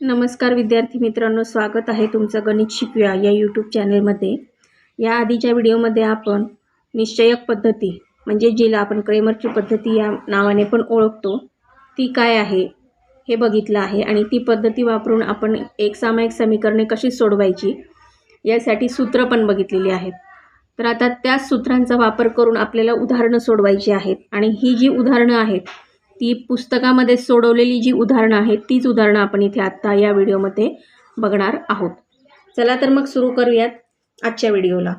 नमस्कार विद्यार्थी मित्रांनो स्वागत आहे तुमचं गणित शिकूया या यूट्यूब चॅनलमध्ये या आधीच्या व्हिडिओमध्ये आपण निश्चयक पद्धती म्हणजे जिला आपण क्रेमरची पद्धती या नावाने पण ओळखतो ती काय आहे हे बघितलं आहे आणि ती पद्धती वापरून आपण एक सामायिक समीकरणे कशी सोडवायची यासाठी सूत्र पण बघितलेली आहेत. तर आता त्याच सूत्रांचा वापर करून आपल्याला उदाहरणं सोडवायची आहेत आणि ही जी उदाहरणं आहेत ती पुस्तकामध्ये सोडवलेली जी उदाहरणं आहेत तीच उदाहरणं आपण इथे आत्ता या व्हिडिओमध्ये बघणार आहोत. चला तर मग सुरू करूयात आजच्या व्हिडिओला.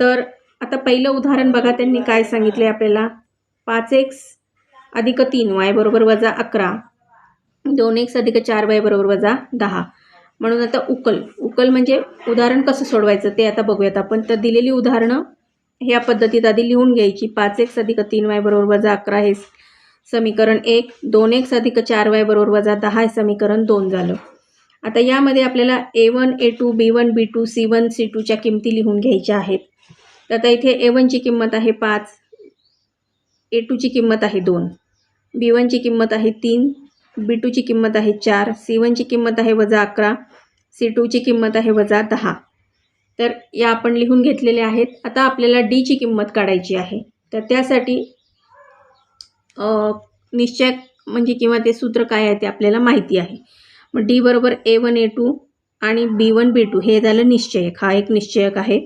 तर आता पहिलं उदाहरण बघा त्यांनी काय सांगितले आपल्याला. पाच एक्स अधिक तीन वाय बरोबर वजा अकरा. दोन एक्स अधिक चार वाय बरोबर वजा दहा. म्हणून आता उकल. उकल म्हणजे उदाहरण कसं सोडवायचं ते आता बघूयात आपण. तर दिलेली उदाहरणं ह्या पद्धतीत आधी लिहून घ्यायची. पाच एक्स अधिक तीन वाय बरोबर वजा अकरा हे समीकरण एक दोन एक्स अधिक चार वाय बरोबर वजा दहा हे समीकरण दोन झालं. आता यामध्ये आपल्याला A one A two B one B two C one C टूच्या किमती लिहून घ्यायच्या आहेत. तर आता इथे ए वनची किंमत आहे पाच ए टूची किंमत आहे दोन बी वनची किंमत आहे तीन बी टूची किंमत आहे चार सी वनची किंमत आहे वजा अकरा सी टूची किंमत आहे वजा दहा. तर या आपण लिहून घेतलेल्या आहेत. आता आपल्याला डीची किंमत काढायची आहे. तर त्यासाठी निश्चय म्हणजे किंवा ते सूत्र काय आहे ते आपल्याला माहिती आहे. मग डी बरोबर ए वन ए टू आणि बी वन बी टू हे झालं निश्चयक. हा एक निश्चयक आहे.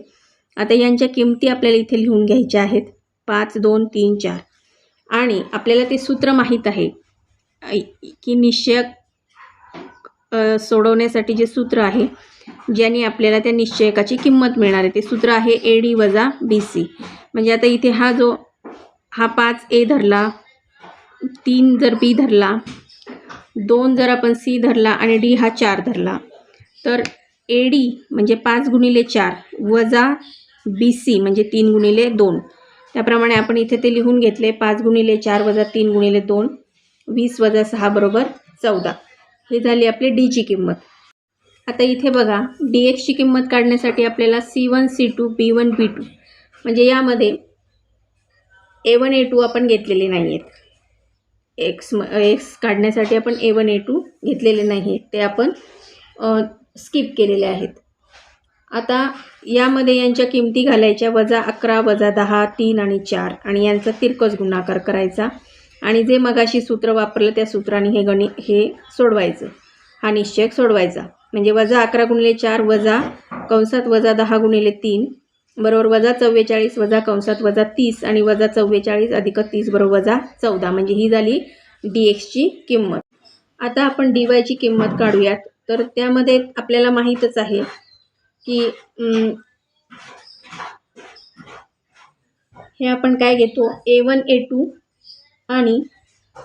आता यांच्या किमती आपल्याला इथे लिहून घ्यायच्या आहेत. पाच दोन तीन चार. आणि आपल्याला ते सूत्र माहीत आहे. की निश्चयक सोडवण्यासाठी जे सूत्र आहे ज्याने आपल्याला त्या निश्चयकाची किंमत मिळणार आहे ते सूत्र आहे ए डी वजा बी सी म्हणजे आता इथे हा जो हा पाच ए धरला तीन जर बी धरला दोन जर आपण सी धरला आणि डी हा चार धरला तर ए डी म्हणजे पाच गुणिले चार वजा बी सी म्हणजे तीन गुणिले दोन. त्याप्रमाणे आपण इथे ते लिहून घेतले पाच गुणिले चार वजा तीन गुणिले दोन वीस वजा सहा बरोबर चौदा. ही झाली आपली डीची किंमत. आता इथे बघा डी एक्सची किंमत काढण्यासाठी आपल्याला C one C two B one B two म्हणजे यामध्ये ए वन ए टू आपण घेतलेले नाही आहेत एक्स म एक्स काढण्यासाठी आपण ए वन ए टू घेतलेले नाही आहेत ते आपण स्किप केलेले आहेत. आता यामध्ये यांच्या किमती घालायच्या. वजा अकरा वजा दहा तीन आणि चार. आणि यांचा तिरकस गुणाकार करायचा. आणि जे मगाशी सूत्र वापरलं त्या सूत्राने हे गणि हे सोडवायचं. हा निश्चय सोडवायचा. म्हणजे वजा अकरा गुणिले चार वजा कंसात वजा दहा गुणिले तीन बरोबर वजा चव्वेचाळीस वजा कंसात वजा तीस आणि वजा चव्वेचाळीस अधिक तीस बरोबर वजा चौदा. म्हणजे ही झाली डी एक्सची किंमत. आता आपण डी वायची किंमत काढूयात. तर त्यामध्ये आपल्याला माहीतच आहे की हे आपण काय घेतो? ए वन ए टू आणि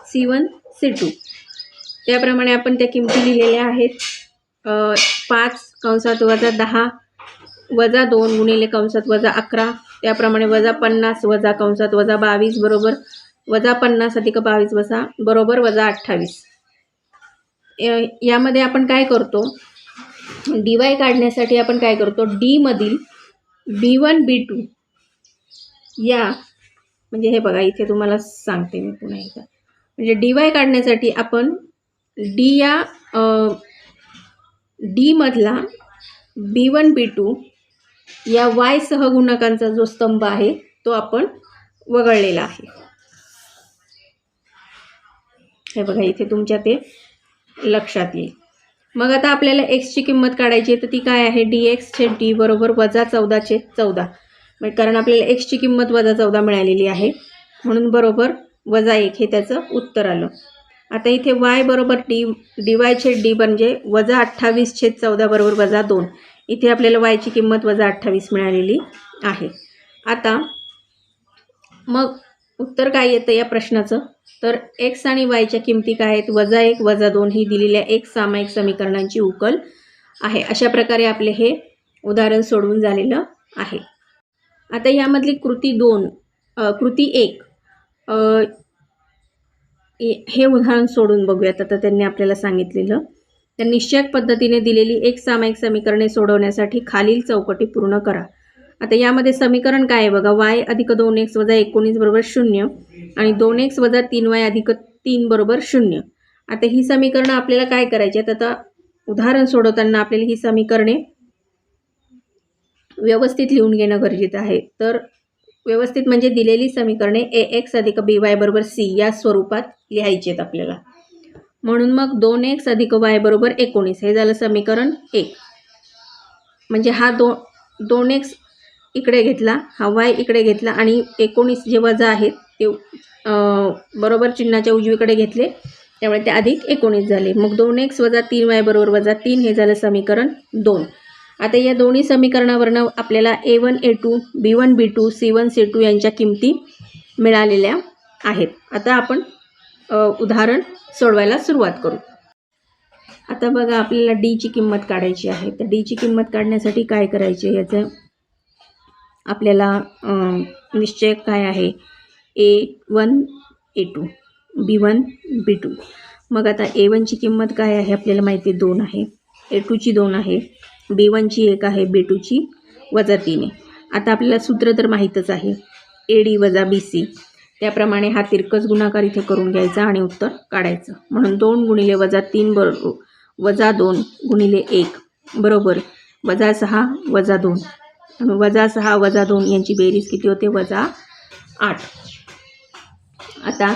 सी वन सी टू त्याप्रमाणे आपण त्या किमती लिहिलेल्या आहेत. पाच कंसात वजा दहा वजा दोन गुणिले कंसात वजा अकरा. त्याप्रमाणे वजा पन्नास वजा कंसात वजा बावीस बरोबर. वजा पन्नास अधिक बावीस वजा बरोबर वजा अठ्ठावीस. यामध्ये आपण काय करतो? डी वाय काढण्यासाठी आपण काय करतो? डीमधील बी वन बी टू या म्हणजे हे बघा इथे तुम्हाला सांगते मी पुन्हा एकदा. म्हणजे डी वाय काढण्यासाठी आपण डी या डीमधला बी वन बी टू या वाय सह गुणकांचा जो स्तंभ आहे तो आपण वगळलेला आहे. हे बघा इथे तुमच्या ते लक्षात येईल. मग आता आपल्याला एक्सची किंमत काढायची आहे तर ती काय आहे? डी एक्स एक्सचे डी बरोबर वजा चौदाचे चौदा. म्हणजे कारण आपल्याला एक्सची किंमत वजा चौदा मिळालेली आहे म्हणून बरोबर वजा एक हे त्याचं उत्तर आलं. आता इथे वाय बरोबर डी डी वाय छेड डी म्हणजे वजा अठ्ठावीस छेद चौदा बरोबर वजा दोन. इथे आपल्याला वायची किंमत वजा अठ्ठावीस मिळालेली आहे. आता मग उत्तर काय येतं या प्रश्नाचं? तर एक्स आणि वायच्या किमती काय आहेत? वजा एक वजा दोन ही दिलेल्या एक सामायिक समीकरणांची उकल आहे. अशा प्रकारे आपले हे उदाहरण सोडवून झालेलं आहे. आता यामधली कृती दोन कृती एक अ, हे- हे उदाहरण सोडून बघूयात. आता त्यांनी आपल्याला सांगितलेलं तर निश्चयक पद्धतीने दिलेली एक सामायिक समीकरणे सोडवण्यासाठी खालील चौकटी पूर्ण करा. आता यामध्ये समीकरण काय आहे बघा? वाय अधिक दोन एक्स वजा एकोणीस बरोबर शून्य आणि दोन एक्स वजा तीन वाय अधिक तीन बरोबर शून्य. आता ही समीकरणं आपल्याला काय करायची आहेत? आता उदाहरण सोडवताना आपल्याला ही समीकरणे व्यवस्थित लिहून घेणं गरजेचं आहे. तर व्यवस्थित म्हणजे दिलेली समीकरणे ए एक्स अधिक बी वाय बरोबर सी या स्वरूपात लिहायची आहेत आपल्याला. म्हणून मग दोन एक्स अधिक वाय बरोबर एकोणीस. हे झालं समीकरण एक. म्हणजे हा दो दोन एक्स इकडे घेतला हा वाय इकडे घेतला आणि एकोणीस जे वजा आहेत ते बरोबर चिन्हाच्या उजवीकडे घेतले त्यामुळे ते अधिक एकोणीस झाले. मग दोन एक्स वजा तीन वाय बरोबर वजा तीन हे झालं समीकरण दोन. आता या दोन्ही समीकरणावरनं आपल्याला A one A two B one B two C one C two यांच्या किमती मिळालेल्या आहेत. आता आपण उदाहरण सोडवायला सुरुवात करू. आता बघा आपल्याला डीची किंमत काढायची आहे. तर डीची किंमत काढण्यासाठी काय करायचे? याचं आपल्याला निश्चय काय आहे? A one A two B one B two मग आता ए वनची किंमत काय आहे? आपल्याला माहिती आहे दोन आहे. ए टूची दोन आहे. बी वनची एक आहे. बी टूची वजा तीन आहे. आता आपल्याला सूत्र तर माहीतच आहे. ए डी वजा बी सी त्याप्रमाणे हा तिरकस गुणाकार इथे करून घ्यायचा आणि उत्तर काढायचं. म्हणून दोन गुणिले वजा तीन बर वजा दोन गुणिले एक बरोबर वजा सहा वजा दोन. आणि वजा सहा वजा दोन यांची बेरीज किती होते? वजा आठ. आता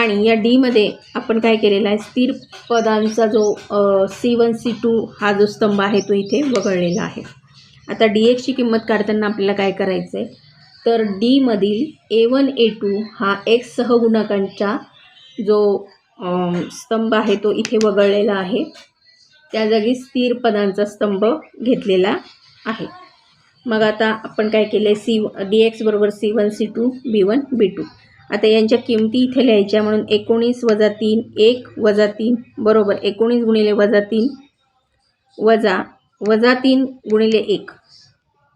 आणि या डीमध्ये आपण काय केलेला आहे? स्थिर पदांचा जो सी वन सी टू हा जो स्तंभ आहे तो इथे वगळलेला आहे. आता डी एक्सची किंमत काढताना आपल्याला काय करायचं आहे तर डीमधील ए वन ए टू हा एक्स सहगुणकांचा जो स्तंभ आहे तो इथे वगळलेला आहे. त्या जागी स्थिर पदांचा स्तंभ घेतलेला आहे. मग आता आपण काय केलं आहे सी डी एक्स बरोबर C one C two B one B two आता यांच्या किमती इथे लिहायच्या म्हणून एकोणीस वजा तीन एक वजा तीन बरोबर एकोणीस गुणिले वजा तीन वजा वजा तीन गुणिले एक.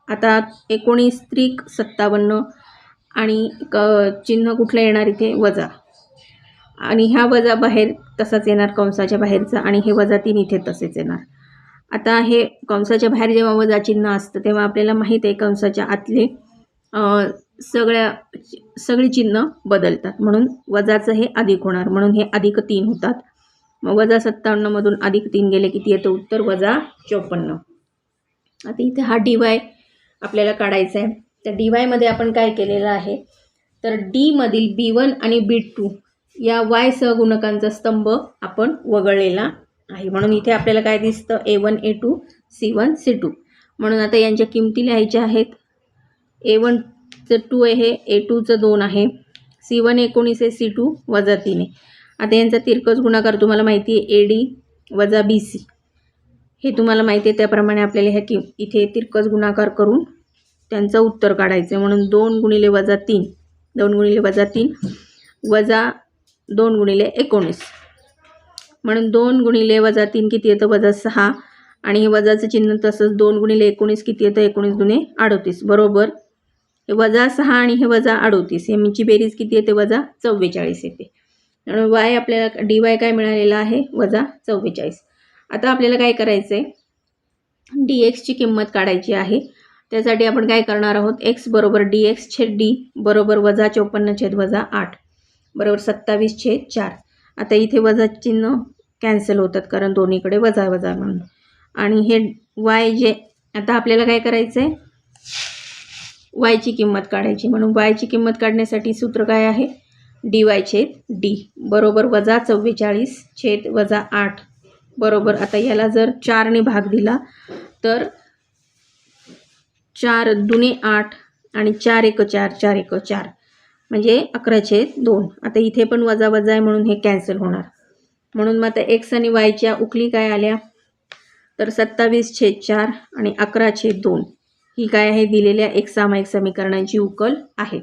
आता एकोणीस त्रिक सत्तावन्न आणि क चिन्ह कुठलं येणार इथे? वजा. आणि ह्या वजा बाहेर तसाच येणार कंसाच्या बाहेरचा आणि हे वजा तीन इथे तसेच येणार. आता हे कंसाच्या बाहेर जेव्हा वजा चिन्ह असतं तेव्हा आपल्याला माहीत आहे कंसाच्या आतले सगळ्या सगळी चिन्ह बदलतात. म्हणून वजाचं हे अधिक होणार. म्हणून हे अधिक तीन होतात. मग वजा सत्तावन्नमधून अधिक तीन गेले किती येतं? उत्तर वजा चोपन्न. आता इथे हा डी वाय आपल्याला काढायचं आहे तर डी वायमध्ये आपण काय केलेलं आहे? तर डीमधील बी वन आणि बी टू या वाय सहगुणकांचा स्तंभ आपण वगळलेला आहे. म्हणून इथे आपल्याला काय दिसतं? A one A two C one C two म्हणून आता यांच्या किमती लिहायच्या आहेत. ए वनचं टू आहे ए टूचं दोन आहे. सी वन एकोणीस आहे सी टू वजा तीन आहे. आता यांचा तिरकस गुणाकार तुम्हाला माहिती आहे ए डी वजा बी सी हे तुम्हाला माहिती आहे त्याप्रमाणे आपल्याला ह्या किम इथे तिरकस गुणाकार करून त्यांचं उत्तर काढायचं आहे म्हणून दोन गुणिले वजा तीन. दोन गुणिले वजा तीन. वजा दोन गुणिले एकोणीस. म्हणून दोन गुणिले वजा तीन किती येतं? वजा सहा. आणि हे वजाचं चिन्ह तसंच दोन गुणिले एकोणीस किती येतं? एकोणीस गुणे अडोतीस. बरोबर? हे वजा सहा आणि हे वजा अडोतीस. यांची बेरीज किती येते? वजा चव्वेचाळीस येते. म्हणून वाय आपल्याला डी वाय काय मिळालेला आहे? वजा चव्वेचाळीस. आता आपल्याला काय करायचं आहे डी एक्सची किंमत काढायची आहे. त्यासाठी आपण काय करणार आहोत? एक्स बरोबर डी एक्स छेद डी बरोबर वजा चौपन्न छेद वजा आठ बरोबर सत्तावीस छेद चार. आता इथे वजा चिन्ह कॅन्सल होतात कारण दोन्हीकडे वजा वजा म्हणून. आणि हे वाय जे आता आपल्याला काय करायचं आहे वायची किंमत काढायची. म्हणून वायची किंमत काढण्यासाठी सूत्र काय आहे? डी वाय छेद डी बरोबर वजा चव्वेचाळीस छेद वजा आठ बरोबर. आता याला जर चारने भाग दिला तर चार दुने आठ आणि चार एक चार चार एक चार. म्हणजे अकरा छेद दोन. आता इथे पण वजा वजा आहे म्हणून हे कॅन्सल होणार. म्हणून मग आता एक्स आणि वायच्या उकली काय आल्या? तर सत्तावीस छेद चार आणि अकरा छेद दोन. ही काय आहे? दिलेल्या एक सामायिक समीकरणांची उकल आहे.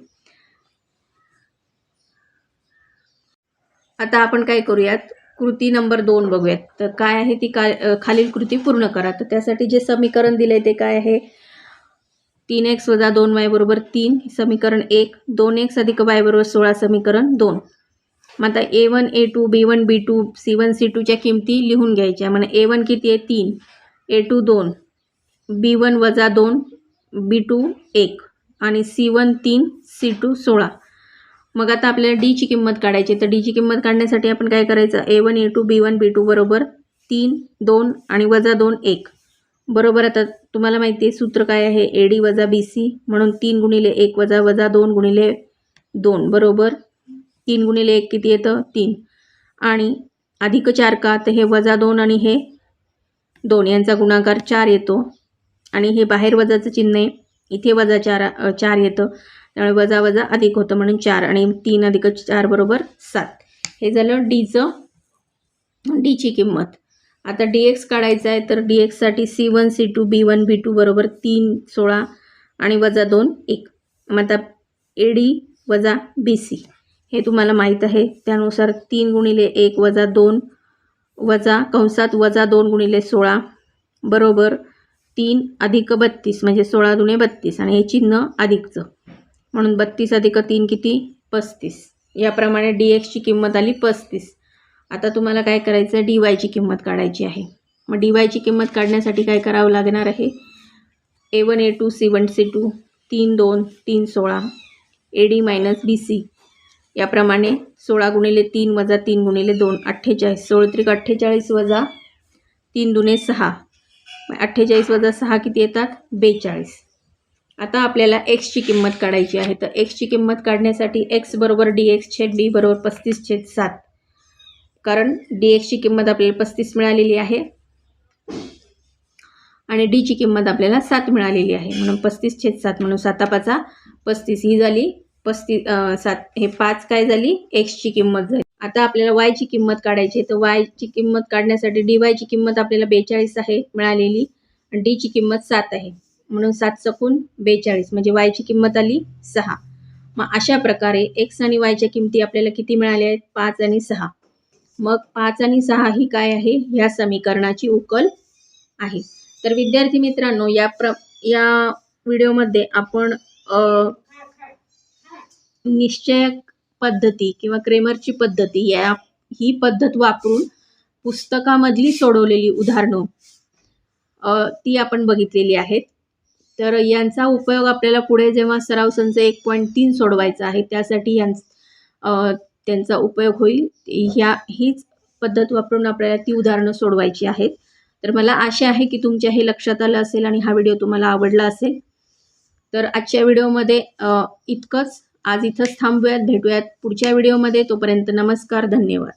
आता आपण काय करूयात? कृती नंबर दोन बघूयात. तर काय आहे ती काय खालील कृती पूर्ण करा. तर त्यासाठी जे समीकरण दिले ते काय आहे? तीन एक्स वजा दोन वाय बरोबर तीन समीकरण एक. दोन एक्स अधिक वाय बरोबर सोळा समीकरण दोन. मग आता A one A two B one B two C one C टूच्या किमती लिहून घ्यायच्या. म्हणजे ए वन किती आहे? तीन. ए टू दोन. बी वन वजा दोन बी टू एक. आणि सी वन तीन सी टू सोळा. मग आता आपल्याला डीची किंमत काढायची तर डीची किंमत काढण्यासाठी आपण काय करायचं? A one A two B one B two बरोबर तीन दोन आणि वजा दोन एक. बरोबर आता तुम्हाला माहिती आहे सूत्र काय आहे? ए डी वजा बी सी म्हणून तीन गुणिले एक वजा वजा दोन गुणिले दोन. बरोबर? तीन गुणिले एक किती येतं? तीन. आणि अधिक चार का? तर हे वजा दोन आणि हे दोन. यांचा गुणाकार चार येतो. आणि हे बाहेर वजाचं चिन्ह आहे. इथे वजा चार चार येतं. त्यामुळे वजा वजा अधिक होतं म्हणून चार आणि तीन अधिक चार बरोबर सात. हे झालं डीचं डीची किंमत. आता डी एक्स काढायचं आहे तर D एक्ससाठी C one C two B one B two बरोबर तीन सोळा आणि वजा दोन एक. मग आता ए डी वजा बी सी हे तुम्हाला माहीत आहे. त्यानुसार तीन गुणिले एक वजा दोन वजा कंसात वजा दोन गुणिले सोळा बरोबर तीन अधिक बत्तीस म्हणजे सोळा दुणे बत्तीस. आणि हे चिन्ह अधिकचं. म्हणून बत्तीस अधिक तीन किती? पस्तीस. याप्रमाणे डी एक्सची किंमत आली पस्तीस. आता तुम्हाला काय करायचं? आहे डी वायची किंमत काढायची आहे. मग डी वायची किंमत काढण्यासाठी काय करावं लागणार आहे? A one A two C one C two तीन दोन तीन सोळा A D minus B C. याप्रमाणे सोळा गुणिले तीन वजा तीन गुणिले दोन अठ्ठेचाळीस. सोळ त्रिक अठ्ठेचाळीस वजा तीन दुने सहा. अठ्ठेचाळीस वजा सहा किती येतात? बेचाळीस. आता आपल्याला एक्सची किंमत काढायची आहे. तर एक्सची किंमत काढण्यासाठी एक्स बरोबर डी एक्स छेद डी बरोबर पस्तीस छेद सात. कारण डी एक्सची किंमत आपल्याला पस्तीस मिळालेली आहे. आणि डीची किंमत आपल्याला सात मिळालेली आहे. म्हणून पस्तीस छेद सात म्हणून सातापाचा पस्तीस. ही झाली पस्तीस सात. हे पाच काय झाली? एक्सची किंमत झाली. आता आपल्याला वायची किंमत काढायची आहे. तर वायची किंमत काढण्यासाठी डी वायची किंमत आपल्याला बेचाळीस आहे मिळालेली. आणि डीची किंमत सात आहे. म्हणून सात सकून बेचाळीस म्हणजे वायची किंमत आली सहा. मग अशा प्रकारे एक्स आणि वायच्या किमती आपल्याला किती मिळाल्या आहेत? पाच आणि सहा. मग पाच आणि सहा ही काय आहे? ह्या समीकरणाची उकल आहे. तर विद्यार्थी मित्रांनो या प्र या व्हिडिओमध्ये आपण निश्चयक पद्धती किंवा क्रेमरची पद्धती या ही पद्धत वापरून पुस्तकामधली सोडवलेली उदाहरणं ती आपण बघितलेली आहेत. तर यांचा उपयोग आपल्याला पुढे जेव्हा सराव संच एक पॉईंट तीन सोडवायचा आहे त्यासाठी यां त्यांचा उपयोग होईल. ह्या हीच पद्धत वापरून आपल्याला ती उदाहरणं सोडवायची आहेत. तर मला आशा आहे की तुमच्या हे लक्षात आलं असेल आणि हा व्हिडिओ तुम्हाला आवडला असेल. तर आजच्या व्हिडिओमध्ये इतकंच. आज इथंच थांबूयात भेटूयात पुढच्या व्हिडिओमध्ये. तोपर्यंत नमस्कार धन्यवाद.